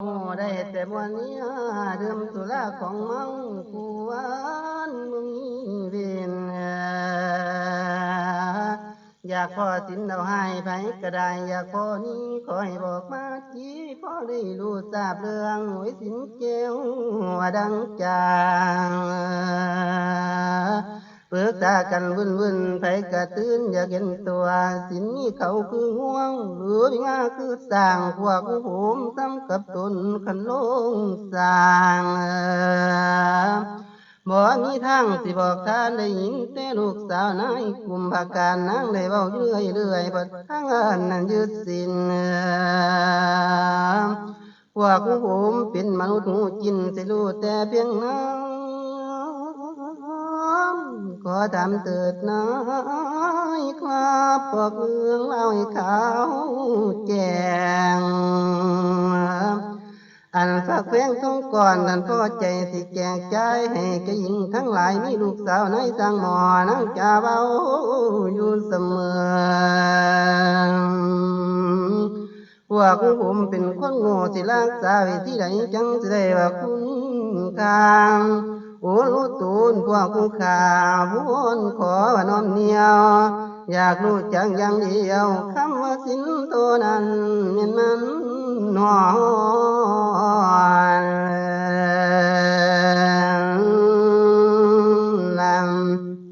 โอ้ได้แต่บัวเนี้ยดื่มสุราของเมากูวานมึงเวียนอยากพอสินเอาให้ไผก็ได้ อยากพอนี้ขอให้บอกมาทีพอได้รู้ทราบเรื่องหวยสินเจ้วว่าดังจาง ปรึกษากันวุ่นวุ่นไผกระตื้นอยากเห็นตัว สินนี้เขาคือห่วง หรือวิงาคือสร้างพวกผมซ้ำกับตนขันลงสร้างบ่มีทางสิบอกทานได้ยินแต่ลูกสาวนายกลุ่มภาการนางได้เว้าเรื่อยเรื่อยๆบัดทางอันนั้นยึดสินพวกผมเป็นมนุษย์หูกินสิรู้แต่เพียงนั้น ขอทำเถิดนายครับพวกเมืองเล่าให้เขาแจ้งอันฝากแฟงท้องก่อนอันพ่อใจสิแจงใจให้กระหญิงทั้งหลายมีลูกสาวในทางหมอนั่งจาเบาอยู่เสมอพวกผมเป็นคนโง่สิรักษาวิธีใดจังสิได้ว่าคุณคาง โอ้รู้ตูนพวกกูขาวนขอว่านอนเนียว อยากรู้จักอย่างเดียวคำว่าสินตัวนั้นแมันมันหอนล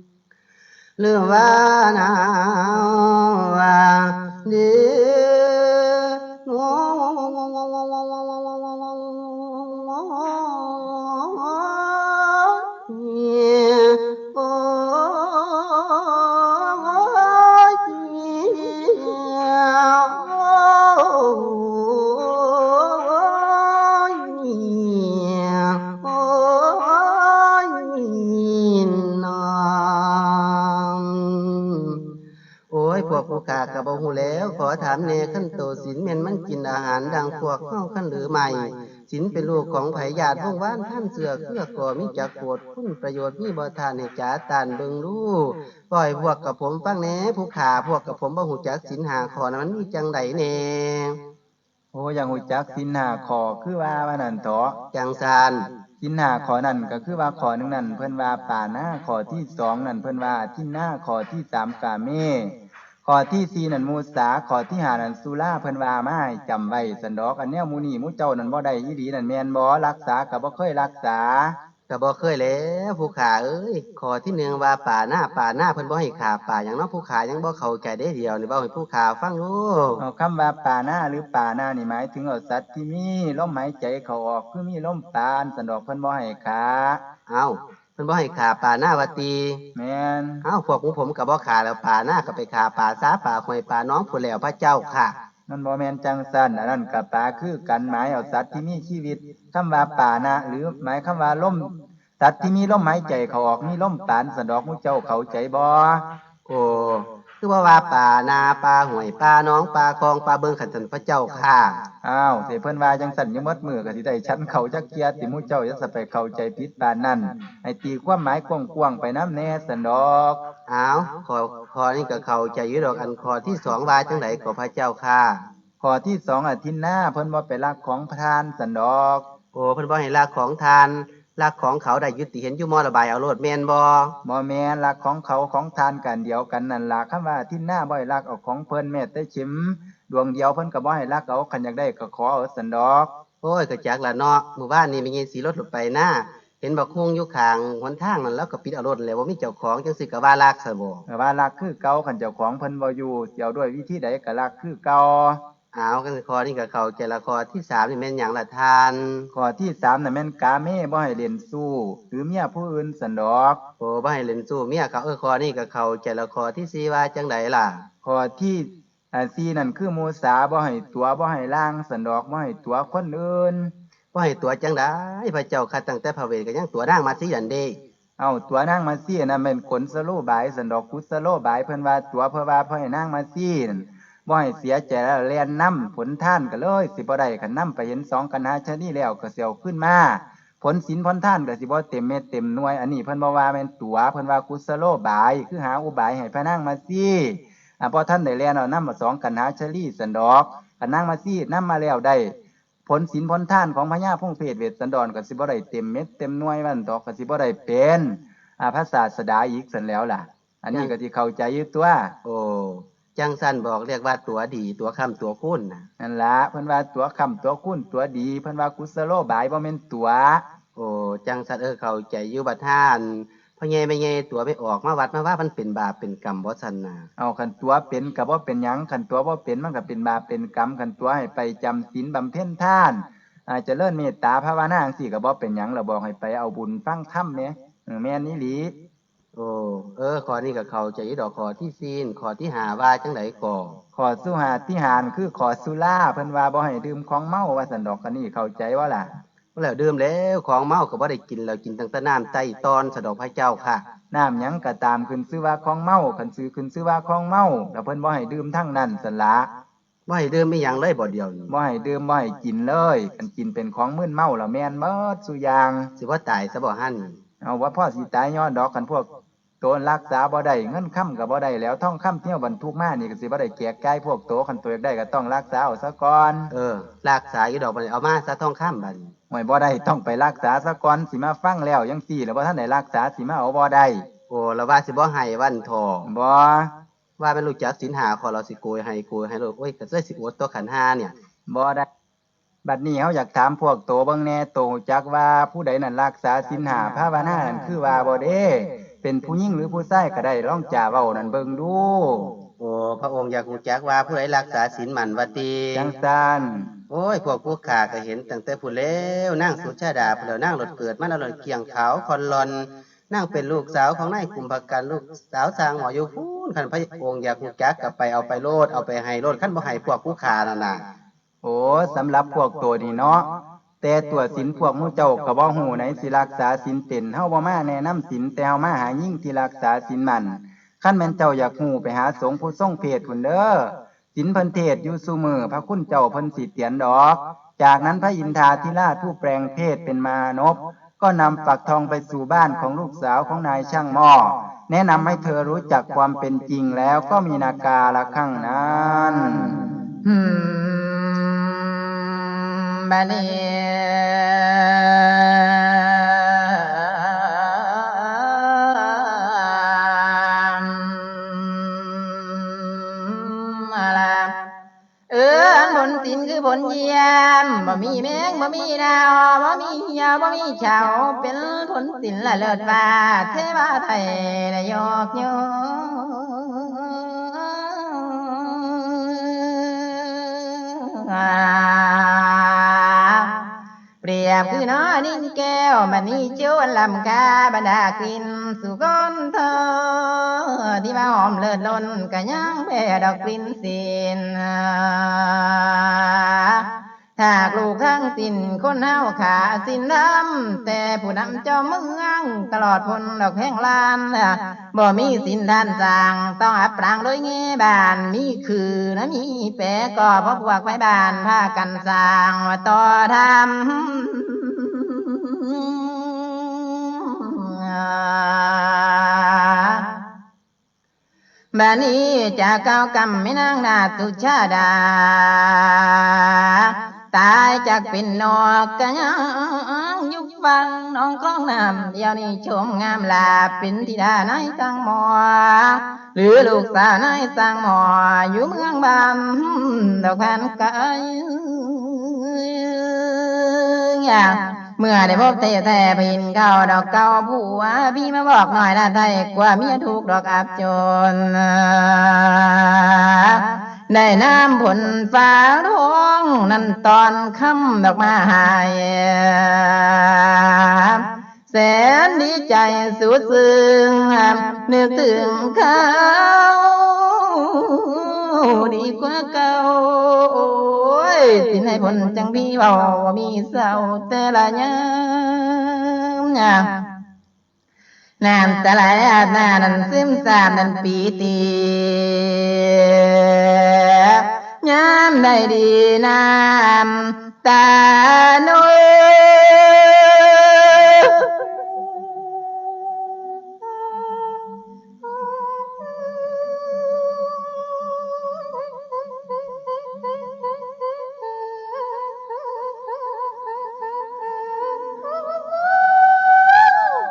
ำเรื่องว่านา สินเป็นลูกของไผญาติวงว่านท่านเสือเครือก่อมีจักโกดคุณประโยชน์มีบ่ทานให้จ๋าตานเบิ่งดูปล่อยพวกกับผมฟังแหน่ผู้ขาพวกกับผมบ่ฮู้จักสินหาขอนั้นมันมีจังไดแหน่โอ้อยังหูจักสินหาขอคือว่าว่านั่นเถาะจังซานสินหาขอนั่นก็คือว่าขอหนึ่งนั่นเพิ่นว่าป่าหน้าขอที่สองนั่นเพิ่นว่าที่หน้าขอที่สามกาเม ขอที่สี่นั่นมูสาขอที่หานั่นสุราเพิ่นว่ามาให้จำไว้สันดอกอันเนี้ยมูนี่มูเจ้านั่นบ่ได้อีหลีนั่นแมนบ่รักษาก็บ่เคยรักษาก็บ่เคยแล้วผู้ขาเอ้ยขอที่หนึ่งว่าป่าหน้าป่าหน้าเพิ่นบ่ให้ขาป่าหยังเนาะผู้ขายังบ่เข้าใจได้เดียวนี่เว้าให้ผู้ขาฟังดูเอาคำว่าป่าหน้าหรือป่าหน้านี่หมายถึงเอาสัตว์ที่มีลมหายใจเข้าออกคือมีลมปาณสันดอกเพิ่นบ่ให้ขาเอ้า เพิ่นบ่ให้ขาป่าหน้าวัดตี แม่นเอ้าพวกของผมก็บ่ขาแล้วป่าหน้าก็ไปขาป่าซาป่าห้วยป่าน้องผู้แล้วพระเจ้าค่ะ มันบ่แม่นจังซั่นอันนั้นกับป่าคือกันหมายเอาสัตว์ที่มีชีวิตคำว่าป่านะหรือหมายคำว่าลมสัตว์ที่มีลมหายใจเขาออกมีลมปราณสันดอกหมูเจ้าเข้าใจบ่โอ้ คือว่าว่าป่านาป่าห้วยป่าน้องป่าคลองป่าเบิงขันสันพระเจ้าค่ะอ้าวสิเพิ่นว่าจังซั่นอยู่หมดมือก็สิได้ชั้นเขาจักเกียรติหมูเจ้าจะสะไปเข้าใจผิดปานนั้นให้ตีความหมายกว้างๆไปนำแน่สันดอกอ้าวขอขอนี่ก็เข้าใจอยู่ดอกอันขอที่สองว่าจังไดก็พระเจ้าค่ะข้อที่สองอาทิตย์หน้าเพิ่นบ่ไปลักของพระทานสันดอก โอ้เพิ่นบ่ให้ลากของทาน ลากของเขาได้ยุติเห็นอยู่มอระบายเอาโลดแม่นบ่บ่แม่นลักของเขาของทานกันเดียวกันนั่นล่ะคำว่าอาทิตย์หน้าบ่ให้ลักเอาของเพิ่นแม้แต่ชิม ดวงเดียวเพิ่นก็บ่ให้ลักเอาคันอยากได้ก็ขอเอาสันดอกโอ้ยก็จักละเนาะหมู่บ้านนี่มีเงินสีรถหลุดไปหน้าเห็นบักฮวงอยู่ข้างหนทางนั่นแล้วก็ปิดเอารถแล้วบ่มีเจ้าของจังสิก็ว่าลากซะบ่แต่ว่าลักคือเก่าคันเจ้าของเพิ่นบ่อยู่สิเอาด้วยวิธีใดก็ลักคือเก่า อ้าวกันคอนี่ก็เข้าใจละคอที่สามนี่แม่นหยังละทาน ข้อที่สามน่ะแม่นกาเมบ่ให้เล่นสู้หรือเมียผู้อื่นสันดอก โอ้บ่ให้เล่นสู้เมียเขาเออคอนี่ก็เข้าใจละคอที่สี่ว่าจังไดล่ะ ข้อที่อ่าสี่นั่นคือมูสาบ่ให้ตัวบ่ให้ล่างสันดอกบ่ให้ตัวคนอื่นบ่ให้ตัวจังไดพระเจ้าคัดตั้งแต่พระเวทก็ยังตัวนางมาสิอันเด้เอาตัวนางมาซี่นั่นเป็นขนสโลบายสันดอกกุสโลบายเพิ่นว่าตัวเพื่อว่าเพื่อให้นางมาซี่นั่น บ่ให้เสียใจแล้วเรียนนํผลท่านก็เลย สิบ่ได้คันนํไปเห็นสองกันหาชนี้แล้วก็เสียวขึ้นมาผลศีลผลท่านก็สิบ่เต็มเม็ดเต็มหน่วย อันนี้เพิ่นบ่ว่าแม่นตัวเพิ่นว่ากุสโลบาย คือหาอุบายให้พระนางมาซี่อ่าพอท่านได้เรียนเอานํมาสองกันหาชลีสันดอกกันนางมาซี่นํมาแล้วได้ผลศีลผลท่านของพญาพงเพศเวสสันดรก็สิบ่ได้เต็มเม็ดเต็มหน่วยมันดอกก็สิบ่ได้เป็นอาพระศาสดาอีกสันแล้วล่ะ อันนี้ก็ที่เข้าใจยู่ตัว โอ้ จังสั้นบอกเรียกว่าตัวดีตัวคำตัวคุ้นนะนั่นละเพิ่นว่าตัวคำตัวคุ้นตัวดีเพิ่นว่ากุศโลบายบ่แม่นตัว โอ้จังสันเออเข้าใจอยู่บัดท่านพ่อใหญ่แม่ใหญ่ตัวไปออกมาวัดมาว่ามันเป็นบาปเป็นกรรมบ่ซั่นน่ะเอาคันตัวเป็นก็บ่เป็นหยังคันตัวบ่เป็นมันก็เป็นบาปเป็นกรรมคันตัวให้ไปจำศีลบำเพ็ญทานอาจจะเลิ่นเมตตาภาวนาจังซี่ก็บ่เป็นหยังเราบอกให้ไปเอาบุญฟังธรรมแหมเออแม่นอีหลี โอ้เออข้อนี้ก็เข้าใจอยู่ดอกข้อที่ซีนข้อที่หาว่าจังไดก่อขอสุหาที่หานคือขอสุราเพิ่นว่าบ่ให้ดื่มของเมาว่าสันดอกกันนี่เข้าใจว่าล่ะแล้วดื่มแล้วของเมาก็บ่ได้กินแล้วกินตั้งแต่น้ำใต้ตอนสะดอกพระเจ้าค่ะน้ำหยังก็ตามขึ้นชื่อว่าของเมาคันซื้อขึ้นชื่อว่าของเมาแล้วเพิ่นบ่ให้ดื่มทั้งนั้นสันละบ่ให้ดื่มมีหยังเลยบ่เดียวนี่บ่ให้ดื่มบ่ให้กินเลยคันกินเป็นของมึนเมาแล้วแม่นเบิดซุอย่างสิว่าตายซะบ่หั่นเอาว่าพ่อสิตายย้อนดอกกันพวกโตนรักษาบ่ได้เงินค้ำก็บ่ได้แล้วท่องค้ำเที่ยวบรรทุกมานี่ก็สิบ่ได้แจกจ่ายพวกโตคันตัวอยากได้ก็ต้องรักษาเอาซะก่อนเออรักษาอยู่ดอกบ่ได้เอามาซะทองคำบัดนี้ห่วยบ่ได้ต้องไปรักษาซะก่อนสิมาฟังแล้วยังซี่แล้วบ่ทันได้รักษาสิมาเอาบ่ได้โอ้แล้วว่าสิบ่ให้วันทองบ่ว่าเป็นลูกจักศีลหาขอเราสิโกยให้โกยให้โลดโอ้ยก็เลยสิอวดตัวขันห้าเนี่ยบ่ได้บัดนี้เฮาอยากถามพวกโตเบิ่งแหน่โตรู้จักว่าผู้ใดนั่นรักษาศีลหาภาวนานั่นคือว่าบ่เด้ เป็นผู้หญิงหรือผู้ชายก็ได้ลองจ่าเว้านั่นเบิ่งดูโอ้พระองค์อยากรู้จักว่าผู้ใดรักษาศีลหมันว่าติจังซั่นโอ้ยพวกผู้ขาก็เห็นตั้งแต่ผู้แล้วนางสุชาดาผู้แล้วนางหลดเกิดมาแล้วหลดเกียงขาวคอนลอนนางเป็นลูกสาวของนายคุมภกันลูกสาวสร้างหมออยู่พูนคันพระองค์อยากรู้จักก็ไปเอาไปโลดเอาไปให้โลดคันบ่ให้พวกผู้ขานั่นน่ะโอ้สำหรับพวกโตนี่เนาะ แต่ตัวศีลพวกมู่เจ้าก็บ่ฮู้ไหนสิรักษาศีลเป็นเฮาบ่มาแนะนำศีลแต่เฮามาหายิ่งที่รักษาศีลมันคันแม่นเจ้าอยากฮู้ไปหาสงฆ์ผู้ทรงเพศพุ่นเด้อศีลเพิ่นเทศอยู่ซุมือพระคุณเจ้าเพิ่นสิเตียนดอก จากนั้นพระอินทาธิราชผู้แปลงเพศเป็นมานพก็นำฝักทองไปสู่บ้านของลูกสาวของนายช่างหม้อแนะนำให้เธอรู้จักความเป็นจริงแล้วก็มีนาการละครั้งนั้นอืมบัดนี้มาลา เอออันผลสินคือผลเยี่ยมบ่มีแมงบ่มีดาวบ่มีเหี่ยวบ่มีเฉาเป็นผลสินละเลิศว่าเทวาไทยได้ยกโย เปรียบคือน้อนิ่งแก้วมันนี่เจ้าลำกาบรรดากลิ่นสุกอนเธอ ที่มาหอมเลิศล้นก็ยังแผ่ดอกกลิ่นสินถ้ากลูกทั้งสินคนเฮาขาสินดำแต่ผู้นำเจ้าเมืองตลอดพนดอกแห่งลาน บ่มีสินด้านสางต้องอับปรางโดยเงี้บานมีคือนะมีแปะก็พราะพวกไม้บานพากันสร้างว่าต่อทำบานี้จะก้าวกำไม่นางนาตุชาดา ตายจากเป็นนอกกันยังยุคฟังน้องคล้องน้ำเดียวนี้ชมงามลาเป็นธิดานายสังหมอ หรือลูกสาวนายสังหมอ อยู่เมืองบานดอกพันกายอย่างเมื่อได้พบเตะแต่พินเก่าดอกเก่าผัวพี่มาบอกหน่อยนะไทยกว่าเมียถูกดอกอับจนได้น้ำผลฟ้าร้อง นั่นตอนค่ำดอกไม้หายแสนดีใจสุดซึ้งนึกถึงเขาดีกว่าเก่าสิให้ผลจังพี่เบาว่ามีเศร้าแต่ละยามยามน้ำตาไหลอาบหน้านั้นซึมซาบนั้นปีตี Nam này đi Nam ta nuôi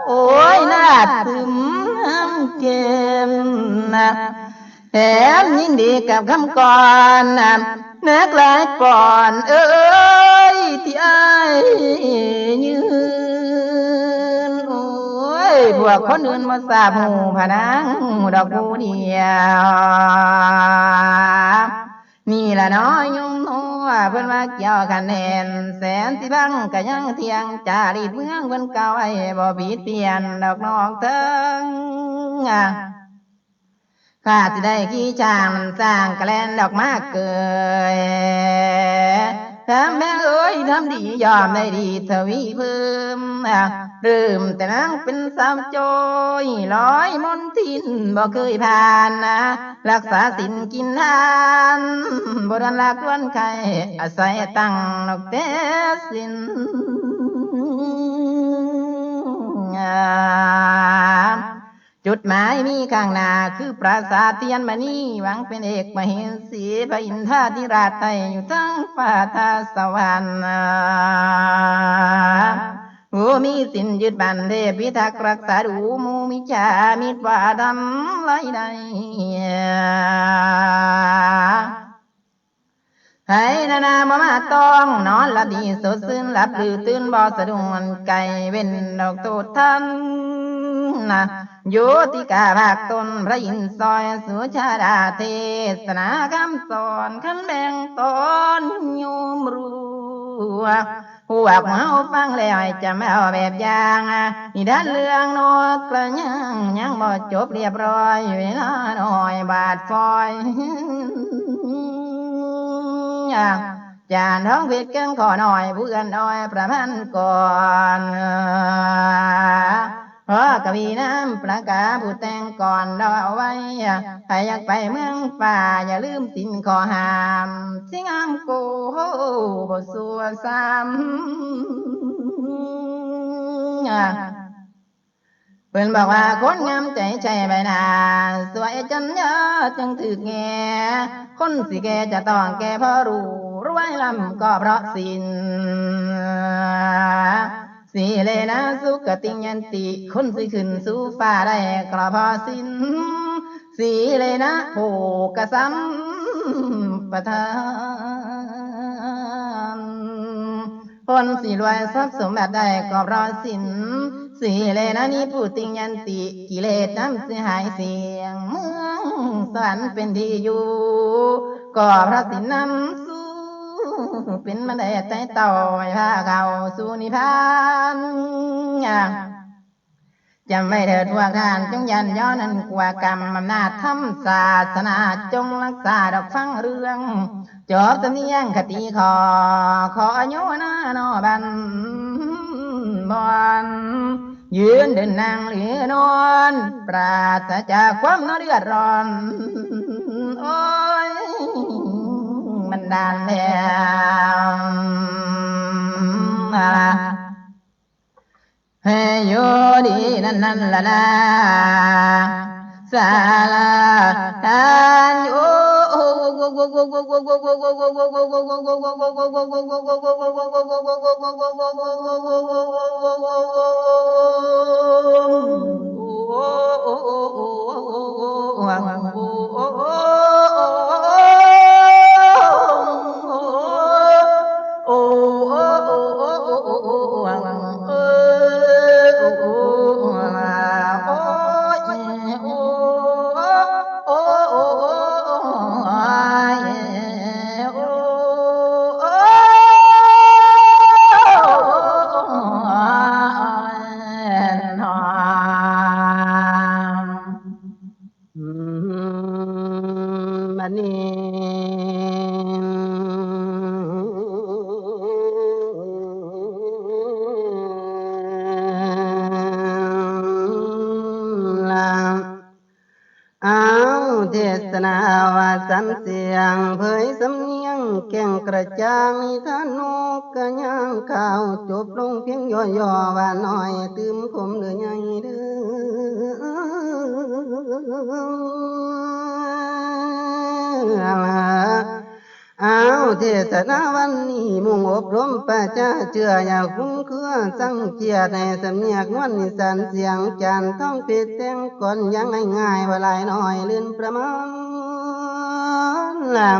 ôi na tùm chim na แถมยิ่งดีกับคำก่อนนะนักลายก่อน เอ้ยที่อายยืนโอ้ยพวกคนอื่นมาสาบหูผนังดอกผู้เดียวนี่ละน้อยยงนัวเพิ่นว่าเกี่ยวคะแนนแสนสิบังก็ยังเทียงจารีตเมืองเพิ่นเก่าไว้บ่ผิดเปลี่ยนดอกนองเทิง ข้าสิได้ขี้จางมันสร้างกระแลนดอกมากเกยทำแม่เอ้ยทำดียอมได้ดีทวีเพิ่มเริ่มแต่นางเป็นสาวโจยร้อยมนทินบ่เคยผ่านนะรักษาสินกินทานบรันลักวันไข่อาศัยตั้งนกแต่สิน จุดหมายมีข้างหน้าคือปราสาทเทียนมณีหวังเป็นเอกมเหสีพระอินทราธิราชไตอยู่ทั้งฟ้าทาสวรรค์ผู้มีสินยึดบันเทพิทักษ์รักษาดูหมูมิจามิตรว่าดำไรใดให้นานามามาต้องนอนหลับดีสดซื่นหลับลือตื่นบ่สะดุ้งมันไก่เว้นดอกตูดทันนะ โยติกาภาคตนพระอินทร์ซอยสุชาดาเทศนาคำสอนขันแบ่งตอนโยมรู้หัวเมาฟังแล้วให้จำเอาแบบอย่างนิทานเรื่องนกกระยังยังบ่จบเรียบร้อยเวลาหน้อยบาดฟอยจานท้องผิดกันขอหน่อยผู้กันน้อยประพันก่อน พราะกวีน้ำประกาผู้แต่งก่อนเราเอาไว้ใครอยากไปเมืองป่า อย่าลืมสินขอหามสิงามโกบ่สัวซ้ำเพิ่นบอกว่าคนงามใจใจใบหน้าสวยจนเยอะจึงถึกแงคนสิแกจะต้องแก่เพราะรู้รวยลำก็เพราะสิน สีเลนะสุกติยันติ คนสิขึ้นสู่ฟ้าได้ก็เพรสินสีเลนะโภกสัมปทานคนสิรวยทรัพย์สมบัติได้ก็เพราะสินสีเลนะนี้ผู้ติยันติ กิเลสน้ำเสียหายเสียงเมืองสวรรค์เป็นที่อยู่ก็พราะสินนำสู เป็นมันได้ใจต่อยพาเขาสู่นิพพานจำไม่เถิดพวกท่านจงยันย้อนนั้นกว่ากรรมอำนาจทำศาสนาจงรักษาดอกฟังเรื่องจบสำเนียงคติขอ ขออายุนะนอบันบอนยืนเดินนั่งหรือนอน ปราศจากความนเดือดร้อน โอ้ยมั นดานแล้วให้อยู่ดีนั่นนั่นละนะสาลาทานโอ้ ประชาเชื่ออยาคุ้มเครือสังเกียรติในสำเนียกนวลนิสันเสียงจานต้องปิดแต่งก่อนยังง่ายๆว่าลายน้อยลื่นประมาณลา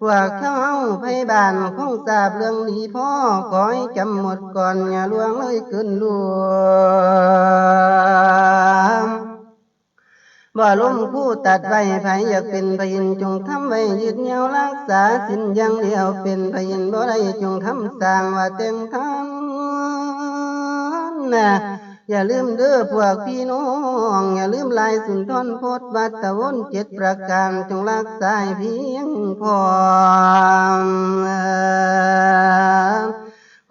พวกเขาพยบานคงทราบเรื่องดีพ่อขอให้จำหมดก่อนอย่าล่วงเลยเกินลวง บ่ล้มคู่ตัดไว้ไผอยากเป็นพยินจงทำไว้ยืดเหยียวรักษาสินย่างเดียวเป็นพยินบ่ได้จงทำสร้างว่าเต็มทันนะอย่าลืมเด้อพวกพี่น้อง อย่าลืมลายสุนทรพจน์วัตวนเจ็ดประการจงรักษาเพียงพอ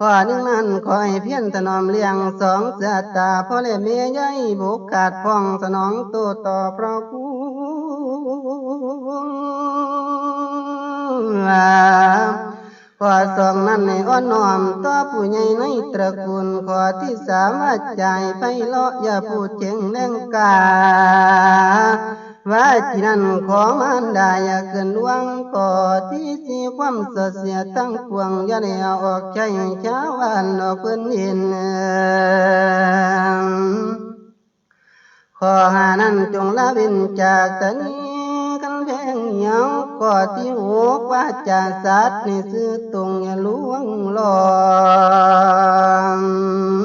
ข้อหนึ่งนั้นคอยเพียรถนอมเลี้ยงสองเสือตาพ่อและเมียใหญ่บุกขาดพ้องสนองตัวต่อพระคุณข้อสองนั้นในอ่อนน้อมต่อผู้ใหญ่ในตระกูลขอที่สามว่าใจไปเลาะอย่าพูดเจงแรงกา ว่าที่นั่นขอมันได้อย่าเกินวังก่อที่สีความสดเสียตั้งปวงย่าได้เอาออกใจเช้าวันออกเพิ่นเห็นขอหานั้นจงละเว้นจากตอนนี้กันแพงเหนียวก่อที่หกว่าจาสัตว์ในซื้อตรงอย่าลวงหลอ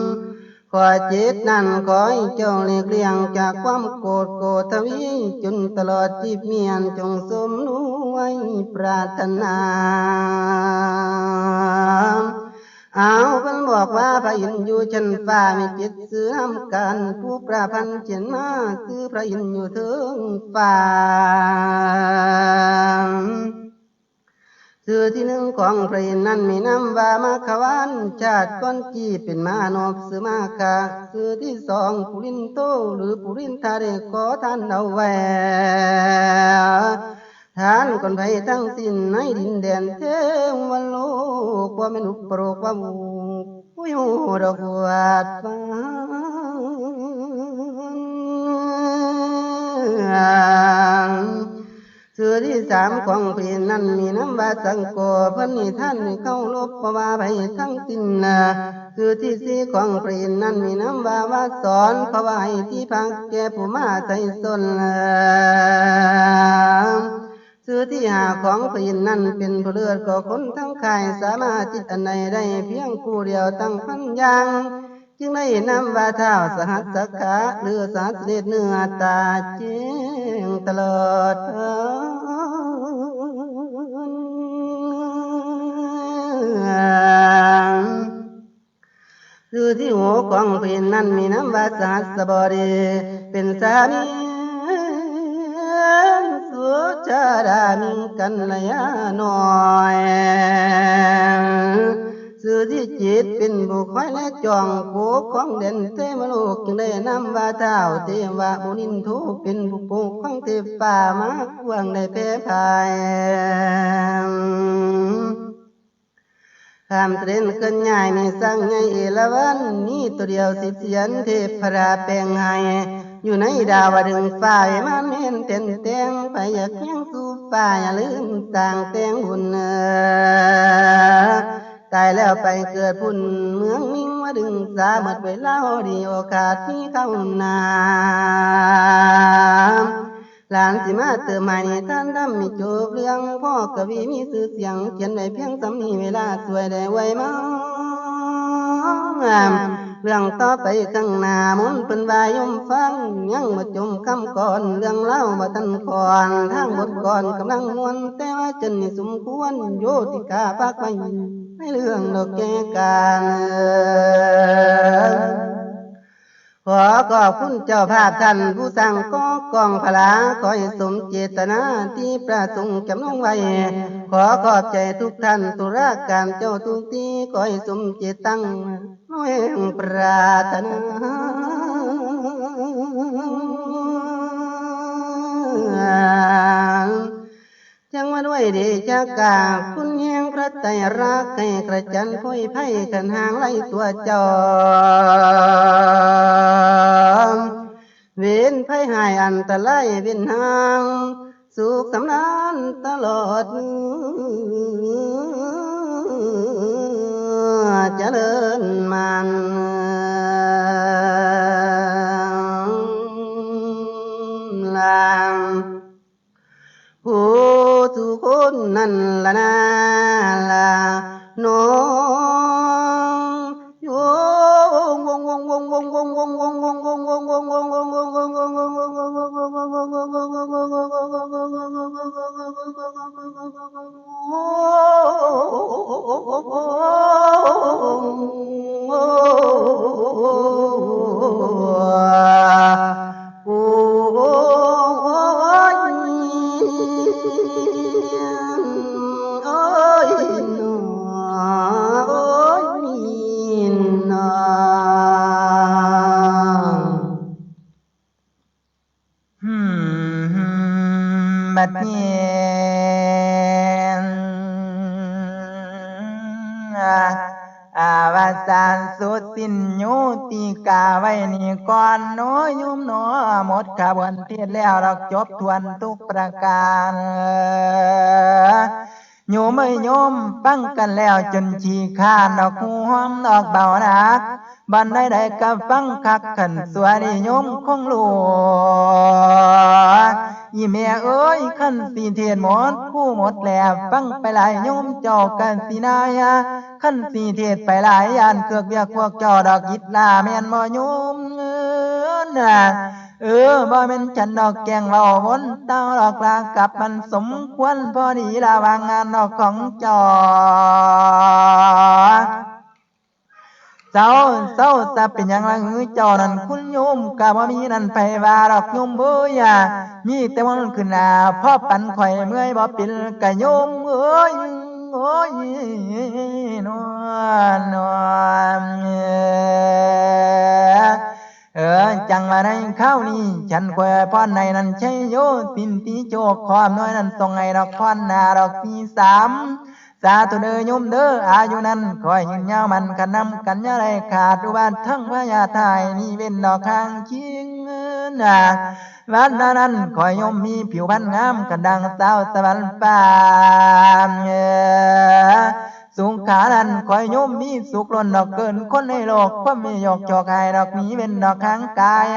ก ขอจิตนั้นขอให้เจ้าเลีกเลี่ยงจากความโกรธโกรธทวีจนตลอดจีบเมียนจงสมนุไว้ปรารถนาเอาเพิ่นบอกว่าพระอินทร์อยู่ชั้นฟ้ามีจิตเสื่อมกันผู้ประพันธ์เขียนมาคือพระอินทร์อยู่เทิงฟ้า ชื่อที่หนึ่งของพระอินนั้นมีนามว่ามาขวันชาติก้อนจีเป็นมานพสือมาคาชื่อที่สองปุรินโตหรือปุรินทาเรขอท่านเอาไว้ทานคนไผทั้งสิ้นในดินแดนเทวโลกว่าเป็นอุปโรกว่าหมูผู้อยู่ดอกวาดฟ้า ชื่อที่สามของพลงนั้นมีน้ำว่าสังโกพันนิท่านเข้าลบเพระวาไปทั้งสิ้นนาชื่อที่สี่ของพลงนั้นมีน้ำว่าว่าสอนเพราะวาให้ที่พักแก่ผู้มาใจสนชื่อที่หาของพลงนั้นเป็นผู้เลือดก็คนทั้งกายสามารถจิตอันใดได้เพียงผู้เดียวตั้งพันยังจึงได้นำว่าเท้าสหัสสกะหรือสหัสเดชเนื้อตาเจงตลอด คือที่หัวของเพนนั้นมีน้ำว่าสหัสบดีเป็นสามีสุจารามิกันระยะน้อยสื่อที่จิตเป็นบุคอยและจองโคของเด่นเทวโลกจึงได้นำว่าเท้าเทวะมุนินทุเป็นผู้ปกของเทพป่ามากวางในเพภาย ข้ามเทรนขึ้นใหญ่มีสั่งใหญ่เอราวันมีตัวเดียวสิบเสียนเทพพราแปลงให้อยู่ในดาวดึงฝ่ายมันเห็นเต็นแตงไปอยากเพียงสู่ฝ่ายอย่าลืมต่างแตงบุญเนอตายแล้วไปเกิดพุ่นเมืองมิ่งมาดึงสาหมดเวลาดีโอกาสที่เข้านา หลานสิมาเติมมานี่ท่านทำมีจบเรื่องพ่อกวีมีสื่อเสียงเขียนไว้เพียงสำนีเวลาสวยได้ไวมากเรื่องต่อไปข้างหน้ามุนเป็นวายมฟังยังมาจมคำก่อนเรื่องเล่ามาทันก่อนทางบทก่อนกำลังมวนแต่ว่าจนนี่สมควรโยติกาปากไปในเรื่องดอกแกการ ขอขอบคุณเจ้าภาพท่านผู้สั่งก็กองพลาขอให้สมเจตนาที่ประสงค์จำนงไว้ ขอขอบใจทุกท่านตุลาการเจ้าทุกที่ขอให้สมเจตตั้งน้อยปรารถนาจังมาด้วยเดชะกาคุณ พระใจรักให้กระจันคุยไพ่กันห่างไล่ตัวจอมเว้นไพ่หายอันตรายเว้นห่าง สุขสำนานตลอด เนี้อาอาวาสานสุดสิ้นโยติกาไว้นี่ก่อนโน้อยุมโนหมดขบวนเทศแล้วเราจบทวนทุกประการโยมเอ้ยโยมฟังกันแล้วจนขี้ข้านดอกหูหอมดอกเบานัก บันใดใดๆก็ฟังคักขันสวยนิยมคงรู้อีแม่เอ้ยขันสีเทียนหมดคู่หมดแล้วฟังไปหลายยมเจ้ากันสีนายาขันสีเทียนไปหลายยานเกือกเบียกพวกเจ้าดอกยิดลาแม่นบ่ยมเอิ้นน่ะเออบ่แม่นฉันดอกแกงเว้าวนเต้าดอกลากับมันสมควรพอดีละวางงานดอกของเจ้า เจ้าเจ้าจะเป็นอย่างไรหือเจ้านั่นคุณโยมกะบ่มีนั่นไปว่าดอกโยมเบ้ยอะมีแต่วันขึ้นหน้าพ่อปันข่อยเมื่อยบ่ปิลกะโยมเอ้ยโอ้ยนวลนวลเออจังมาในข้าวนี้ฉันแควพรในนั้นใช่โยสินตีโจกความน้อยนั้นส่งให้ดอกพรหน้าดอกที่สาม สาธุเด้อโยมเด้ออายุนั้นคอยหินยาวมันกันนำกันยาไรขาดอุบาททั้งพญาไทยนี่เป็นดอกทางคิงนะวันนั้นคอยยมมีผิวพรรณงามกันดังสาวสวรรค์ปาน สูงขานั้นคอยโยมมีสุขล้นดอกเกินคนในโลกความมียกจอกายดอกมีเป็นดอกข้างกาย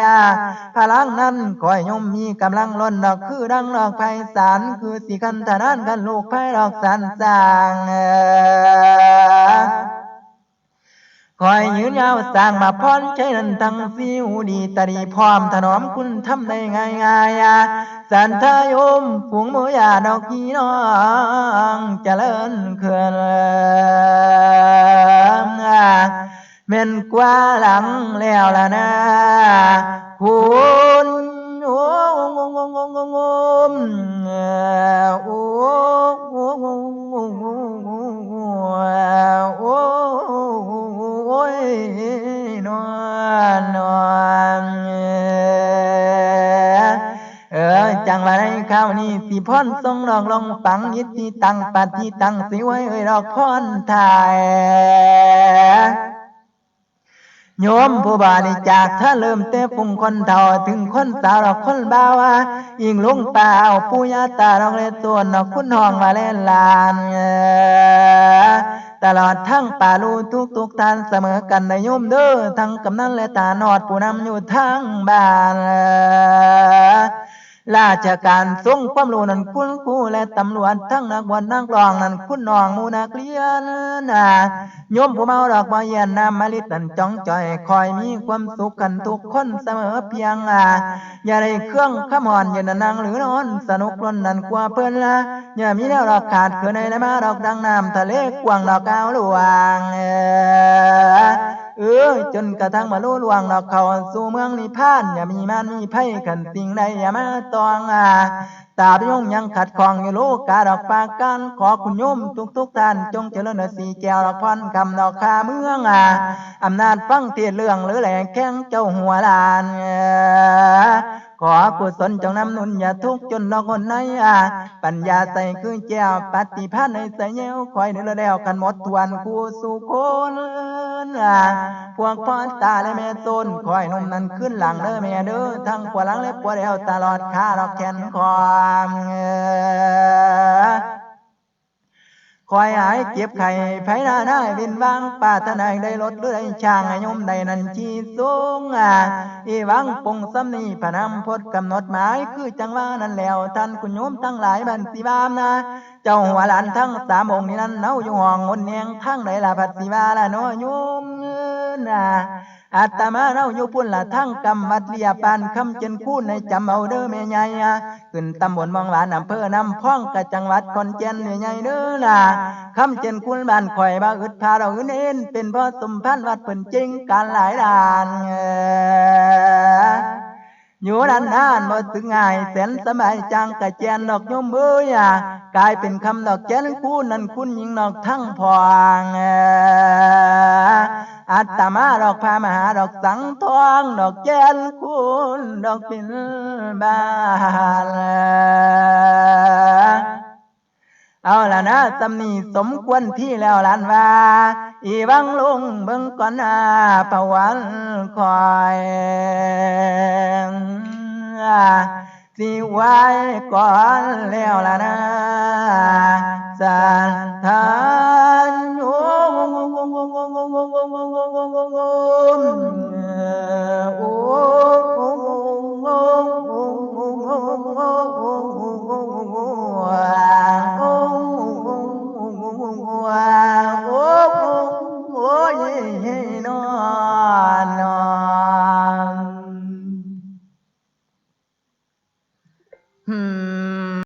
พลังนั้นคอยโยมมีกำลังล้นดอกคือดังดอกไพศาลคือสีคันธนานกันลูกไพดอกสันสร้างเอ คอยยืนยาวสร้างมาพรใช้นันทั้งสิวดีตรีพร้อมถนอมคุณทำได้ง่ายง่ายสันทายมผงโมยาดอกกีน้องเจริญเขื่อนเม่นกว่าหลังแล้วล่ะนะคุณโอ้งงงงงงง จังว่าในข้าวนี้สิพรทรงดอกลองปังยิดที่ตั้งปัดที่ตั้งสิไว้เอ้ยดอกพรไทยโยมผู้บาริจากถ้าเริ่มเตะปุ่งคนเฒ่าถึงคนสาวดอกคนบ่าวายิงลุงตาเอาปู่ย่าตาดอกเลส่วนอกคุณห้องมาเล่นลานตลอดทั้งป่าลูทุกทุกๆท่านเสมอกันในโยมเด้อทั้งกำนันและตาหนอดผู้นำอยู่ทั้งบ้านเออ ราชการทรงความรู้นั้นคุณครูและตำรวจทั้งนักบวชนักรองนั้นคุณน้องมูนักเรียนนะโยมผู้เมาดอกบ่เย็นน้ำมะลิตันจ้องจ่อยคอยมีความสุขกันทุกคนเสมอเพียงอะอย่าได้เครื่องขมอนอยืนนั่งหรือนอนสนุกล้นนั่นกว่าเพิ่นละอย่ามีแนวดอกขาดคือในน้ำมาดอกดังน้ำทะเลกว้างดอกกาวหลวงเออ เออ จนกระทั่งมาลู่ลวงเราเข้าสู่เมืองนิพพานอย่ามีมันมีไพ่ขันสิ่งใดอย่ามาตองอ่าตาบยงยังขัดข้องอยู่โลกกาดอกปากกันขอคุณโยมทุกทุกท่านจงเจริญสีแก้วละพรคำดอกคาเมืองอ่าอำนาจฟังเทศน์เรื่องหรือแหล่แข้งเจ้าหัวลานเอ ขอกุศลจงนำนุนอย่าทุกข์จนดอกคนไหนอ่าปัญญาใส่คือแก้วปฏิภาณในใส่เยวคอยเดือแล้วกันหมดทวนคู่สู่คนอะพวกพ่อตาและแม่ต้นคอยนมนั้นขึ้นหลังเด้อแม่เด้อทั้งปวดหลังและปวดเอวตลอดขาดอกแขนคอม คอยหายเจ็บไข้ไผหน้าหน้าบินวางป่าทนายได้รถหรือได้ช่างห้ยมใดนันชีสูงอะอีวังปงสำนีพนำพดกำหนดหมายคือจังว่านั้นแล้วท่านคุณโยมทั้งหลายบันสิบามนะเจ้าหัวหลานทั้งสามองค์นี้นั้นเนาอยู่ห้องงนเนียงข้างใดละพัดสิบาละเนาะโยมเงินน่ะ อาตมาเราอยู่พุ่นละทั้งกำวัดเลียปานคำเจนคู่ในจำเอาเด้อแม่ใหญ่ขึ้นตำบลมองหลานอำเภอนำพ้องกะจังหวัดขอนแก่นแม่ใหญ่เด้อน่ะคำเจนคู่บ้านข่อยบ้าอึดพาเราอึนเอ็นเป็นพ่อสมพันธ์วัดเปิ่นจริงการหลายด่านเอ ยู่นานนานๆบ่ถึงง่ายแสนสบายจังกะแจนดอกยมเอ้ยอะกลายเป็นคำดอกแจนคู่นั่นคุณยิงดอกทั้งพองเอ่ออัตมาดอกพามหาดอกสังทองดอกแจนคุณดอกปินบานเอาละนะตำนี้สมควรที่แล้วลันว่า อีบังลุงเบิ่งก่อนหน้าประวันคอยสิไว้ก่อนแล้วล่ะนะสานทานโอ้